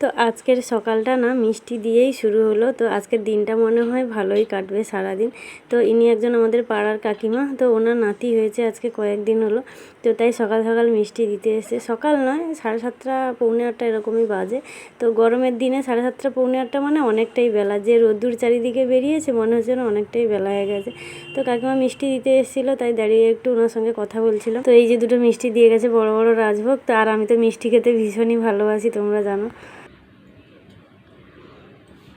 তো আজকের সকালটা না মিষ্টি দিয়েই শুরু হলো। তো আজকের দিনটা মনে হয় ভালোই কাটবে সারাদিন। তো ইনি একজন আমাদের পাড়ার কাকিমা, তো ওনার নাতি হয়েছে আজকে কয়েকদিন হলো। তো তাই সকাল সকাল মিষ্টি দিতে এসে সকাল নয়, সাড়ে সাতটা, পৌনে আটটা এরকমই বাজে। তো গরমের দিনে সাড়ে সাতটা, পৌনে আটটা মানে অনেকটাই বেলা। যে রোদ্দুর চারিদিকে বেরিয়েছে, মনে হচ্ছে না অনেকটাই বেলা হয়ে গেছে। তো কাকিমা মিষ্টি দিতে এসেছিল, তাই দাঁড়িয়ে একটু ওনার সঙ্গে কথা বলছিলাম। তো এই যে দুটো মিষ্টি দিয়ে গেছে বড় বড় রাজভোগ, তো আর আমি তো মিষ্টি খেতে ভীষণই ভালোবাসি, তোমরা জানো।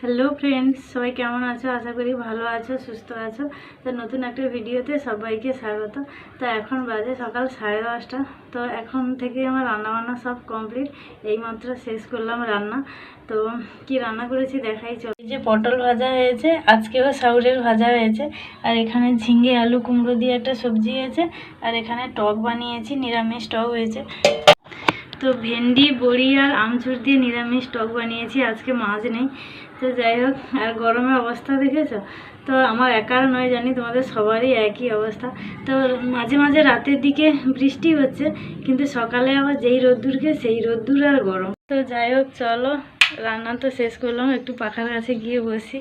হ্যালো ফ্রেন্ডস সবাই কেমন আছো? আশা করি ভালো আছো, সুস্থ আছো। তো নতুন একটা ভিডিওতে সবাইকে স্বাগত। তো এখন বাজে সকাল সাড়ে দশটা। তো এখন থেকে আমার রান্নাবান্না সব কমপ্লিট এইমাত্র শেষ করলাম রান্না। তো কি রান্না করেছি দেখাই চল। যে পটল ভাজা হয়েছে, আজকেও সাউরের ভাজা হয়েছে। আর এখানে ঝিঙে, আলু কুমড়ো দিয়ে একটা সবজি হয়েছে। আর এখানে টক বানিয়েছি, নিরামিষ টক হয়েছে। তো ভেন্ডি, বড়ি আর আমচুর দিয়ে নিরামিষ টক বানিয়েছি, আজকে মাছ নেই। তো যাই হোক, আর গরমের অবস্থা দেখেছ? তো আমার একার নয়, জানি তোমাদের সবারই একই অবস্থা। তো মাঝে মাঝে রাতের দিকে বৃষ্টি হচ্ছে, কিন্তু সকালে আবার যেই রোদ্দুরকে, সেই রোদ্দুর আর গরম। তো যাই হোক, চলো, রান্না তো শেষ করলাম, একটু পাখার কাছে গিয়ে বসি।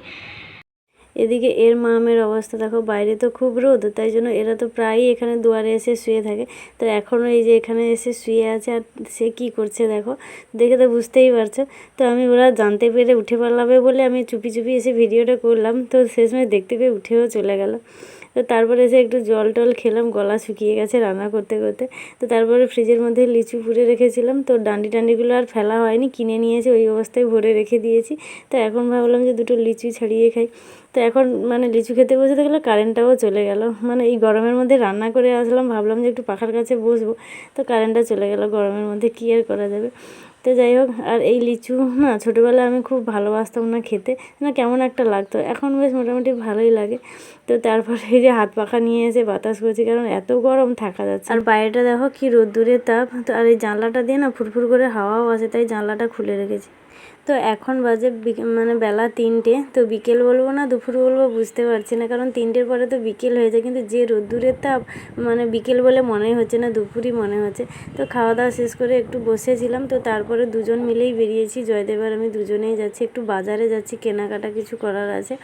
এদিকে এর মামের অবস্থা দেখো, বাইরে তো খুব রোদ, তাই জন্য এরা তো প্রায়ই এখানে দুয়ারে এসে শুয়ে থাকে। তো এখনও এই যে এখানে এসে শুয়ে আছে, আর সে কি করছে দেখো, দেখে তো বুঝতেই পারছ। তো আমি ওরা জানতে পেরে উঠে পারলাবে বলে আমি চুপি চুপি এসে ভিডিওটা করলাম, তো শেষমেশ দেখতে পেয়ে উঠেও চলে গেল। তো তারপরে এসে একটু জল টল খেলাম, গলা শুকিয়ে গেছে রান্না করতে করতে। তো তারপরে ফ্রিজের মধ্যে লিচু পুড়ে রেখেছিলাম, তো ডান্ডি টান্ডিগুলো আর ফেলা হয়নি, কিনে নিয়েছি ওই অবস্থায় ভরে রেখে দিয়েছি। তো এখন ভাবলাম যে দুটো লিচু ছাড়িয়ে খাই। তো এখন মানে লিচু খেতে বসে থাকলে কারেন্টটাও চলে গেল। মানে এই গরমের মধ্যে রান্না করে আসলাম, ভাবলাম যে একটু পাখার কাছে বসবো, তো কারেন্টটা চলে গেল গরমের মধ্যে, কী আর করা যাবে? তো যাই হোক, আর এই লিচু না ছোটোবেলায় আমি খুব ভালোবাসতাম না খেতে, না কেমন একটা লাগতো, এখন বেশ মোটামুটি ভালোই লাগে। তো তারপরে এই যে হাত পাখা নিয়ে এসে বাতাস করছি, কারণ এত গরম থাকা যাচ্ছে। আর বাইরেটা দেখো কি রোদ্দুরের তাপ, তো আর এই জানলাটা দিয়ে না ফুরফুর করে হাওয়াও আসে, তাই জানলাটা খুলে রেখেছি। তো এখন বাজে মানে বেলা তিনটে, তো বিকেল বলব না, দুপুর বলব, বুঝতে পারছি না। কারণ তিনটের পরে তো বিকেল হয়ে যায়, কিন্তু যে রোদ্দুরের তাপ মানে বিকেল বলে মনেই হচ্ছে না, দুপুরই মনে হচ্ছে। তো খাওয়া দাওয়া শেষ করে একটু বসেছিলাম, তো তারপরে দুজন মিলেই বেরিয়েছি। জয়দেব আর আমি দুজনেই যাচ্ছি, একটু বাজারে যাচ্ছি, কেনাকাটা কিছু করার আছে।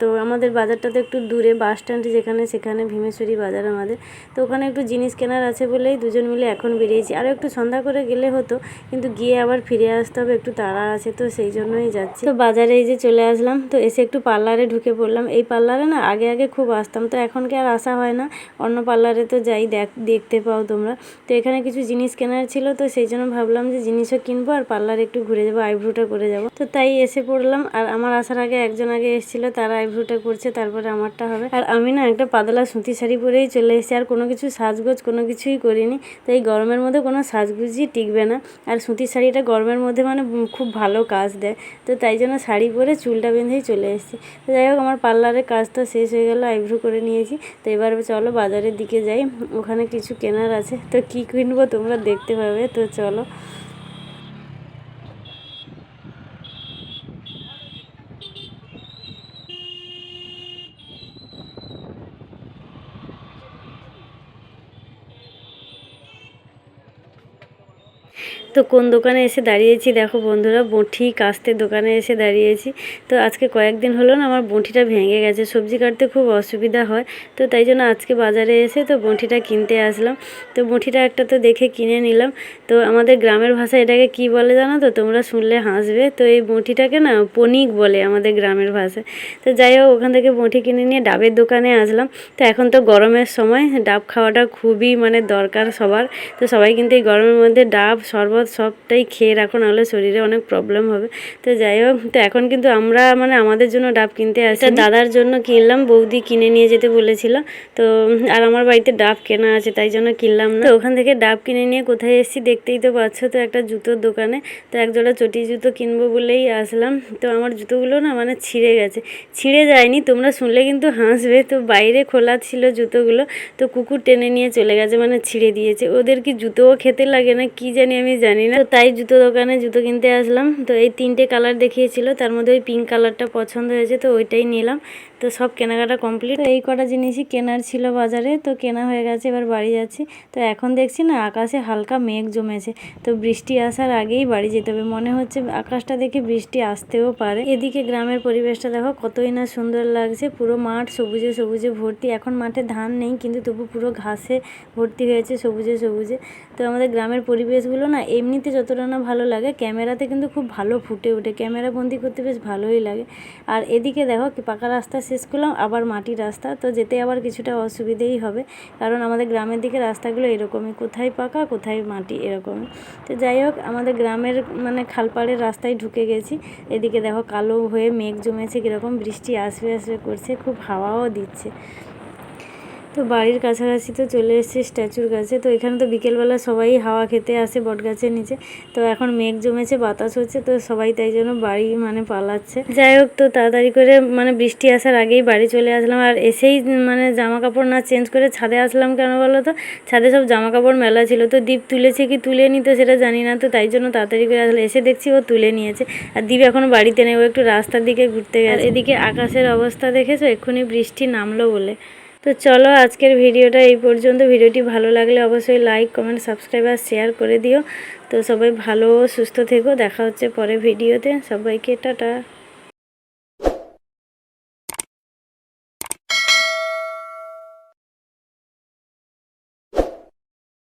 তো আমাদের বাজারটা তো একটু দূরে, বাস স্ট্যান্ড যেখানে, সেখানে ভীমেশ্বরী বাজার আমাদের। তো ওখানে একটু জিনিস কেনার আছে বলেই দুজন মিলে এখন বেরিয়েছি। আরও একটু সন্ধ্যা করে গেলে হতো, কিন্তু গিয়ে আবার ফিরে আসতে হবে, একটু তাড়া আছে তো সেই জন্যই যাচ্ছি। তো বাজারে এই যে চলে আসলাম, তো এসে একটু পার্লারে ঢুকে পড়লাম। এই পার্লারে না আগে আগে খুব আসতাম, তো এখন কি আর আসা হয় না। অন্য পার্লারে তো যাই, দেখ, দেখতে পাও তোমরা। তো এখানে কিছু জিনিস কেনার ছিল, তো সেই জন্য ভাবলাম যে জিনিসও কিনবো আর পার্লারে একটু ঘুরে যাব, আইব্রোটা করে যাব। তো তাই এসে পড়লাম, আর আমার আসার আগে একজন আগে এসেছিল, তারা আইব্রোটা করছে, তারপরে আমারটা হবে। আর আমি না একটা পাতলা সুতি শাড়ি পরেই চলে এসেছি, আর কোনো কিছু সাজগোজ কোনো কিছুই করিনি। তো এই গরমের মধ্যে কোনো সাজগুজই টিকবে না। আর সুতির শাড়িটা গরমের মধ্যে মানে খুব ভালো কাজ দেয়। তো তাই জন্য শাড়ি পরে চুলটা বেঁধেই চলে এসেছি। তো যাই হোক, আমার পার্লারের কাজটা শেষ হয়ে গেল, আইব্রো করে নিয়েছি। তো এবার চলো বাজারের দিকে যাই। ওখানে কিছু কেনার আছে। তো কী কিনবো তোমরা দেখতে পাবে। তো চলো। তো কোন দোকানে এসে দাঁড়িয়েছি? দেখো বন্ধুরা, বঁঠি কাস্তের দোকানে এসে দাঁড়িয়েছি। তো আজকে কয়েকদিন হলো না, আমার বঁঠিটা ভেঙে গেছে। সবজি কাটতে খুব অসুবিধা হয়। তো তাই জন্য আজকে বাজারে এসে তো বঁঠিটা কিনতে আসলাম। তো বঁঠিটা একটা তো দেখে কিনে নিলাম। তো আমাদের গ্রামের ভাষা এটাকে কি বলে জানো তো? তোমরা শুনলে হাসবে। তো এই বঁঠিটাকে না পনিক বলে আমাদের গ্রামের ভাষায়। তো যাই হোক, ওখান থেকে বঁঠি কিনে নিয়ে ডাবের দোকানে আসলাম। তো এখন তো গরমের সময়, ডাব খাওয়াটা খুবই মানে দরকার সবার। তো সবাই কিন্তু এই গরমের মধ্যে ডাব, শরবত সবটাই খেয়ে রাখো নাহলে শরীরে অনেক প্রবলেম হবে। তো যাই হোক তো এখন কিন্তু আমরা মানে আমাদের জন্য ডাব কিনতে আসি দাদার জন্য কিনলাম বৌদি কিনে নিয়ে যেতে বলেছিল। তো আর আমার বাড়িতে ডাব কেনা আছে তাই জন্য কিনলাম না। তো ওখান থেকে ডাব কিনে নিয়ে কোথায় এসেছি দেখতেই তো পাচ্ছ তো একটা জুতোর দোকানে। তো এক জোড়া চটি জুতো কিনবো বলেই আসলাম। তো আমার জুতোগুলো না মানে ছিঁড়ে গেছে। ছিঁড়ে যায়নি তোমরা শুনলে কিন্তু হাসবে। তো বাইরে খোলা ছিল জুতোগুলো তো কুকুর টেনে নিয়ে চলে গেছে মানে ছিঁড়ে দিয়েছে। ওদের কি জুতোও খেতে লাগে না কি জানি আমি জানি জানি না। তাই জুতো দোকানে জুতো কিনতে আসলাম। তো এই তিনটে কালার দেখিয়েছিল। তার মধ্যে ওই পিঙ্ক কালারটা পছন্দ হয়েছে, তো ওইটাই নিলাম। তো সব কেনাকাটা কমপ্লিট এই কটা জিনিসই কেনার ছিল বাজারে। তো কেনা হয়ে গেছে, এবার বাড়ি যাচ্ছি। তো এখন দেখছি না, আকাশে হালকা মেঘ জমেছে। তো বৃষ্টি আসার আগেই বাড়ি যেতে হবে। মনে হচ্ছে আকাশটা দেখে বৃষ্টি আসতেও পারে। এদিকে গ্রামের পরিবেশটা দেখো, কতই না সুন্দর লাগছে। পুরো মাঠ সবুজে সবুজে ভর্তি। এখন মাঠে ধান নেই, কিন্তু তবু পুরো ঘাসে ভর্তি হয়েছে সবুজে সবুজে। তো আমাদের গ্রামের পরিবেশগুলো না এমনিতে যতটা না ভালো লাগে, ক্যামেরাতে কিন্তু খুব ভালো ফুটে ওঠে। ক্যামেরা বন্দি করতে বেশ ভালোই লাগে। আর এদিকে দেখো কি, পাকা রাস্তা শেষ করলাম, আবার মাটির রাস্তা। তো যেতে আবার কিছুটা অসুবিধেই হবে, কারণ আমাদের গ্রামের দিকে রাস্তাগুলো এরকমই। কোথায় পাকা, কোথায় মাটি এরকমই। তো যাই হোক, আমাদের গ্রামের মানে খালপাড়ের রাস্তায় ঢুকে গেছি। এদিকে দেখো কালো হয়ে মেঘ জমেছে, কীরকম বৃষ্টি আসবে আসবে করছে, খুব হাওয়াও দিচ্ছে। তো বাড়ির কাছাকাছি তো চলে এসেছে স্ট্যাচুর কাছে। তো এখানে তো বিকেলবেলা সবাই হাওয়া খেতে আসে বট গাছের নিচে। তো এখন মেঘ জমেছে, বাতাস হচ্ছে, তো সবাই তাই জন্য বাড়ি মানে পালাচ্ছে। যাই হোক, তো তাড়াতাড়ি করে মানে বৃষ্টি আসার আগেই বাড়ি চলে আসলাম। আর এসেই মানে জামা কাপড় না চেঞ্জ করে ছাদে আসলাম কেন বলো তো? ছাদে সব জামা কাপড় মেলা ছিল। তো দ্বীপ তুলেছে কি তুলে নি তো সেটা জানি না। তো তাই জন্য তাড়াতাড়ি করে আসলে এসে দেখছি ও তুলে নিয়েছে। আর দ্বীপ এখনও বাড়িতে নেই, ও একটু রাস্তার দিকে ঘুরতে গেছে। এদিকে আকাশের অবস্থা দেখেছ? এক্ষুনি বৃষ্টি নামলো বলে। তো চলো আজকের ভিডিওটা এই পর্যন্ত। ভিডিওটি ভালো লাগলে অবশ্যই লাইক কমেন্ট সাবস্ক্রাইব আর শেয়ার করে দিও। তো সবাই ভালো, সুস্থ থেকো। দেখা হচ্ছে পরে ভিডিওতে। সবাইকে টাটা।